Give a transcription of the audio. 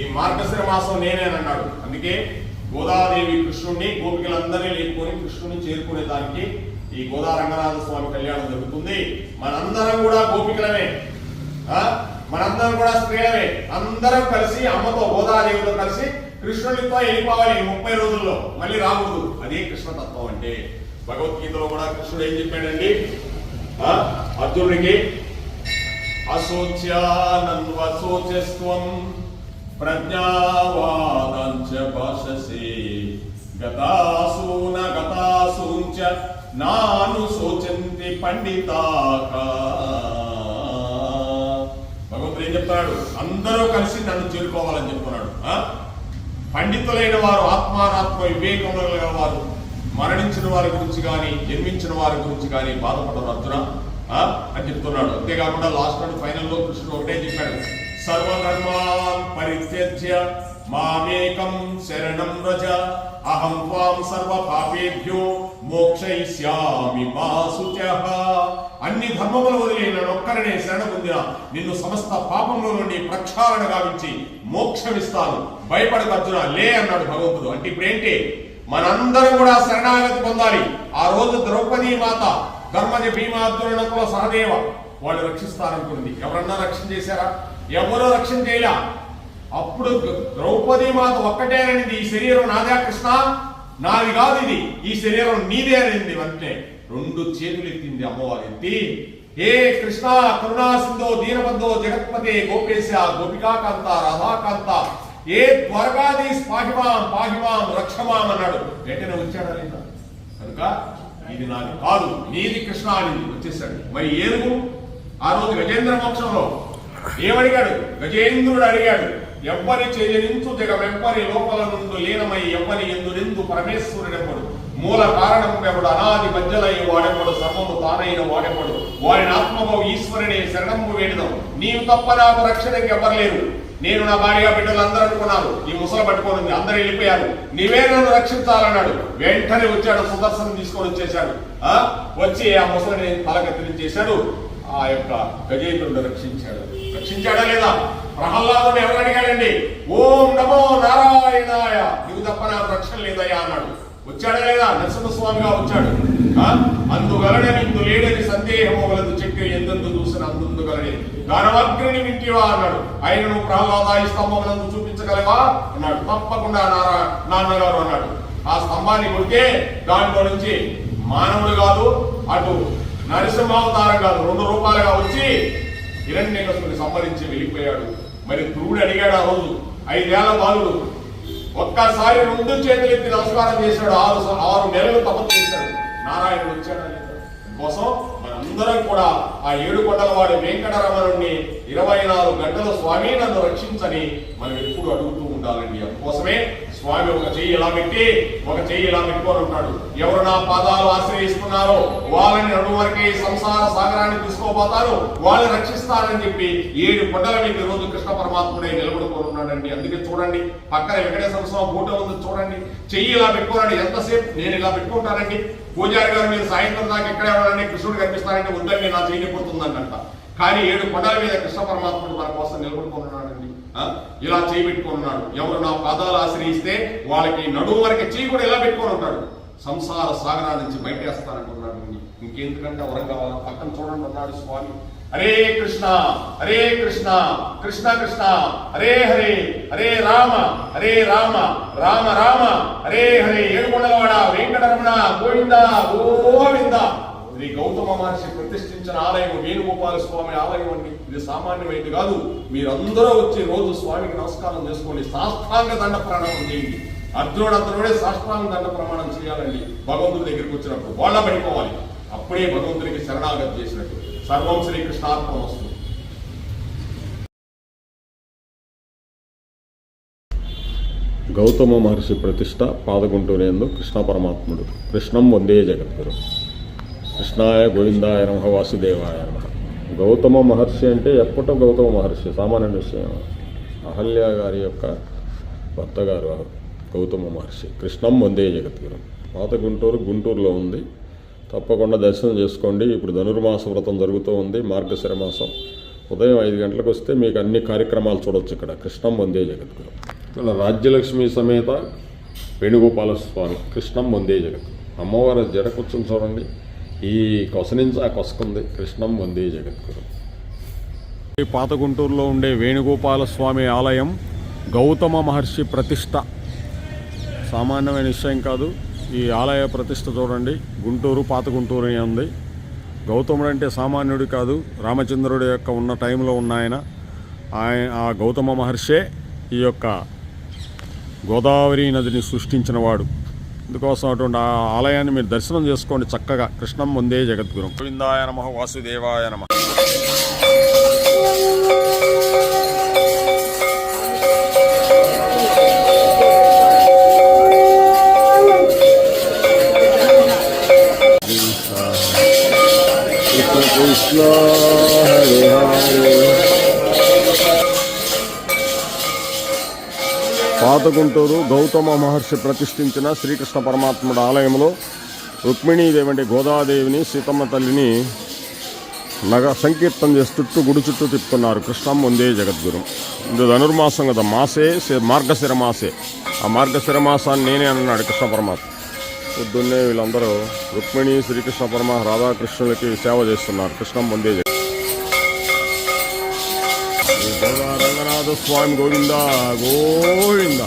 ఈ మార్గశిర మాసం నేనేనన్నాడు అందుకే గోదాదేవి కృష్ణుడిని గోపికలందరినీ లేపుకొని కృష్ణుని చేరుకునే దానికి ఈ గోదా రంగనాథ స్వామి కళ్యాణం జరుగుతుంది. మనందరం కూడా గోపికలమే. ఆ? మనందరం కూడా స్త్రీలమే. అందరం కలిసి అమ్మతో గోదాదేవితో కలిసి కృష్ణుడితో వెళ్ళిపోవాలి ఈ ముప్పై రోజుల్లో. మళ్ళీ రాకూడదు. అదే కృష్ణతత్వం అంటే. భగవద్గీతలో కూడా కృష్ణుడు ఏం చెప్పాడండి? ఆ? అర్జునుడికి అశోచ్యానన్వశోచస్వం ప్రజ్ఞావాదంచ భాషసే. గతాసూన గతాసూంచ నాను శోచంతి పండితాక. భగవంతుడు ఏం చెప్తాడు అందరూ కలిసి నన్ను చేరుకోవాలని చెప్తున్నాడు. ఆ? పండితులైన వారు ఆత్మానాత్మ వివేకములు గల వారు మరణించిన వారి గురించి కానీ జన్మించిన వారి గురించి కానీ బాధపడరు అర్జున ఆ? అని చెప్తున్నాడు. అంతేకాకుండా లాస్ట్ అండ్ ఫైనల్లో కృష్ణుడు ఒకటే చెప్పాడు. సర్వధర్మాన్ పరిత్యజ్య మామేకం శరణం రజ అహం త్వాం సర్వ పాపేభ్యో మోక్షయిష్యామి మా శుచః అన్ని ధర్మములు వదిలి నన్నొక్కరినే శరణ పొందిన. నిన్ను సమస్త పాపముల నుండి ప్రక్షాళన గావించి మోక్షమిస్తాను. భయపడక అర్జున లే అన్నాడు భగవంతుడు. అంటే ఇప్పుడేంటి? మనందరం కూడా శరణాగతి పొందాలి. ఆ రోజు ద్రౌపది మాత ధర్మజ భీమార్జునకుల సహదేవ వాళ్ళు రక్షిస్తారనుకుంది ఎవరన్నా రక్షణ చేశారా? ఎవరూ రక్షణ చేయలే. అప్పుడు ద్రౌపది మాత ఒక్కటేననిది ఈ శరీరం నాదే కృష్ణ? నాది కాదు ఇది. ఈ శరీరం నీదే అనింది వెంటనే రెండు చేతులు ఎత్తింది అమ్మవారు ఎత్తి ఏ కృష్ణ కరుణాసిందో దీనబంధో జగత్పతే గోపేశ గోపికాకాంత రాధాకాంత ఏ త్వరగాది పాహిమాం పాహిమాం రక్షమాం అన్నాడు. వెంటనే వచ్చాడా లేదా? కనుక ఇది నాది కాదు నీది కృష్ణ అని వచ్చేసాడు. మరి ఏనుగు? ఆ రోజు గజేంద్ర మోక్షంలో ఏమడిగాడు గజేంద్రుడు అడిగాడు ఎవ్వరి చేయనించు జగమెవ్వరి లోపల నుండు లీనమై ఎవ్వరి ఎందు నిందు పరమేశ్వరుడెప్పుడు మూల కారణముడెవడు అనాది మధ్యలై వాడెవడు సర్వము తానైన వాడెవడు వారిని ఆత్మభవ ఈశ్వరుని శరణము వేడదాం. నీవు తప్ప నాకు రక్షణకి ఎవ్వరు నేను నా భార్య బిడ్డలు అందరూ అనుకున్నారు. ఈ ముసలు పట్టుకొని అందరూ వెళ్ళిపోయారు. నీవే నన్ను రక్షించాలన్నాడు. వెంటనే వచ్చాడు సుదర్శనం తీసుకొని వచ్చేసాడు ఆ? వచ్చి ఆ ముసలిని తలకత్తిరించేశాడు ఆ యొక్క గజేంద్రుడు రక్షించాడు. రక్షించాడా లేదా? ప్రహ్లాదుడు ఎవరు అడిగాడండి? ఓం నమో నారాయణాయ. నీవు తప్ప నాకు రక్షణ లేదయ్యా అన్నాడు. వచ్చాడా లేదా? నరసింహస్వామిగా వచ్చాడు. ఆ? అందుగలడని లేడని సందేహము వలదు చెక్కి ఎందెందు చూసిన అందుగలని దానవగ్ని వింటివా అన్నాడు. ఆయన నువ్వు ప్రహ్లాద ఈ స్తంభములందు చూపించగలవా? అన్నాడు. తప్పకుండా నారా నాన్నగారు అన్నాడు. ఆ స్తంభాన్ని కొడితే దాంట్లో నుంచి మానవుడు కాదు అటు నరసింహావతారం కాదు రెండు రూపాయలుగా వచ్చి హిరణ్యకసుని సంహరించి వెళ్ళిపోయాడు. మరి ధ్రువుడు అడిగాడు ఆ రోజు ఐదేళ్ళ బాలుడు ఒక్కసారి రెండు చేతులు ఎత్తి నమస్కారం చేశాడు ఆరు ఆరు నెలలు తపస్సు చేశాడు. నారాయణుడు వచ్చాడు కోసం మనందరం కూడా ఆ ఏడు కొండల వాడి వెంకటరమణుణ్ణి ఇరవై నాలుగు గంటల స్వామి నన్ను రక్షించని మనం ఎప్పుడు అడుగుతూ ఉండాలండి అందుకోసమే స్వామి ఒక చెయ్యి ఇలా పెట్టి ఒక చెయ్యి ఇలా పెట్టుకొని ఉంటాడు. ఎవరు నా పాదాలు ఆశ్రయిస్తున్నారో వాళ్ళని నడుము వరకే సంసార సాగరాన్ని తీసుకోపోతారు. వాళ్ళని రక్షిస్తారని చెప్పి ఏడు కొండల మీకు రోజు కృష్ణ పరమాత్ముడే నిలబడుకొని ఉన్నాడండి. అందుకే చూడండి పక్కన వెంకటేశ్వర స్వామి ఫోటో ఉంది చూడండి. చెయ్యి ఇలా పెట్టుకోనండి. ఎంతసేపు నేను ఇలా పెట్టుకుంటానండి? పూజారి గారు మీరు సాయంత్రం దాకా ఎక్కడే ఉండండి కృష్ణుడు కనిపిస్తారంటే వద్దండి నా చెయ్యి పడుతుందంట కానీ ఏడు కొండల మీద కృష్ణ పరమాత్ముడు మన కోసం నిలబడుకొని ఇలా చేయి పెట్టుకొని ఉన్నాడు. ఎవరు నా పాదాలు ఆశ్రయిస్తే వాళ్ళకి నడుము వరకు చేయి కూడా ఇలా పెట్టుకొని ఉంటాడు. సంసార సాగరా నుంచి బయటేస్తానంటున్నాడు ఇంకెందుకంటే వరం కావాలా పక్కన చూడండి అన్నాడు స్వామి. హరే కృష్ణ హరే కృష్ణ కృష్ణ కృష్ణ హరే హరే హరే రామ హరే రామ రామ రామ హరే హరే ఏడుకొండలవాడ వెంకటరమణ గోవింద గోవింద. ఇది గౌతమ మహర్షి ప్రతిష్ఠించిన ఆలయం వేణుగోపాల స్వామి ఆలయం అండి ఇది సామాన్యమైనది కాదు. మీరందరూ వచ్చి రోజు స్వామికి నమస్కారం చేసుకోండి. సాష్టాంగ దండ ప్రణామం చేయండి. అర్జునుడు అతనుడే సాష్టాంగ దండ ప్రమాణం చేయాలండి భగవంతుడి దగ్గరికి వచ్చినప్పుడు వాళ్ళ పడిపోవాలి అప్పుడే భగవంతుడికి శరణాగతి చేసినట్టు. సర్వం శ్రీకృష్ణార్పణ వస్తుంది. గౌతమ మహర్షి ప్రతిష్ట పాదగుంటూరేందు కృష్ణ పరమాత్ముడు. కృష్ణం వందే జగద్గురు. కృష్ణాయ గోవిందాయ నమ వాసుదేవాయ నమ. గౌతమ మహర్షి అంటే ఎప్పటో గౌతమ మహర్షి సామాన్య విషయం. అహల్య గారి యొక్క భర్త గారు గౌతమ మహర్షి. కృష్ణం వందే జగద్గురు. పాత గుంటూరు గుంటూరులో ఉంది. తప్పకుండా దర్శనం చేసుకోండి. ఇప్పుడు ధనుర్మాస వ్రతం జరుగుతూ ఉంది. మార్గశిర మాసం. ఉదయం ఐదు గంటలకు వస్తే మీకు అన్ని కార్యక్రమాలు చూడొచ్చు ఇక్కడ. కృష్ణం వందే జగద్గురు. ఇలా రాజ్యలక్ష్మి సమేత వేణుగోపాల స్వామి. కృష్ణం వందే జగత్ అమ్మవారి జడ కూర్చొని చూడండి. ఈ కొస నుంచి ఆ కొసకుంది కృష్ణం వందే జగద్గురు. ఈ పాత గుంటూరులో ఉండే వేణుగోపాల స్వామి ఆలయం గౌతమ మహర్షి ప్రతిష్ట. సామాన్యమైన విషయం కాదు ఈ ఆలయ ప్రతిష్ట చూడండి. గుంటూరు పాత గుంటూరు అని ఉంది. గౌతముడు అంటే సామాన్యుడు కాదు రామచంద్రుడి యొక్క ఉన్న టైంలో ఉన్న ఆయన. ఆయన ఆ గౌతమ మహర్షే ఈ యొక్క గోదావరి నదిని సృష్టించినవాడు అందుకోసం అటువంటి ఆ ఆలయాన్ని మీరు దర్శనం చేసుకోండి చక్కగా. కృష్ణం ముందే జగద్గురు. గోవిందాయ నమ వాసుదేవాయ నమ. పాతగుంటూరు గౌతమ మహర్షి ప్రతిష్ఠించిన శ్రీకృష్ణ పరమాత్ముడు ఆలయంలో రుక్మిణీదేవి అంటే గోదాదేవిని సీతమ్మ తల్లిని నగ సంకీర్తన చేసి చుట్టూ గుడి చుట్టూ తిప్పుతున్నారు. కృష్ణం ముందే జగద్గురు. ఇది ధనుర్మాసం కదా. మాసే మార్గశిర మాసే. ఆ మార్గశిర మాసాన్ని నేనే అన్నాడు కృష్ణ పరమాత్మ. పొద్దున్నే వీళ్ళందరూ రుక్మిణి శ్రీకృష్ణ పరమ రాధాకృష్ణులకి సేవ చేస్తున్నారు. కృష్ణం ముందే జగ- రంగనాథ స్వామి గోవింద గోవింద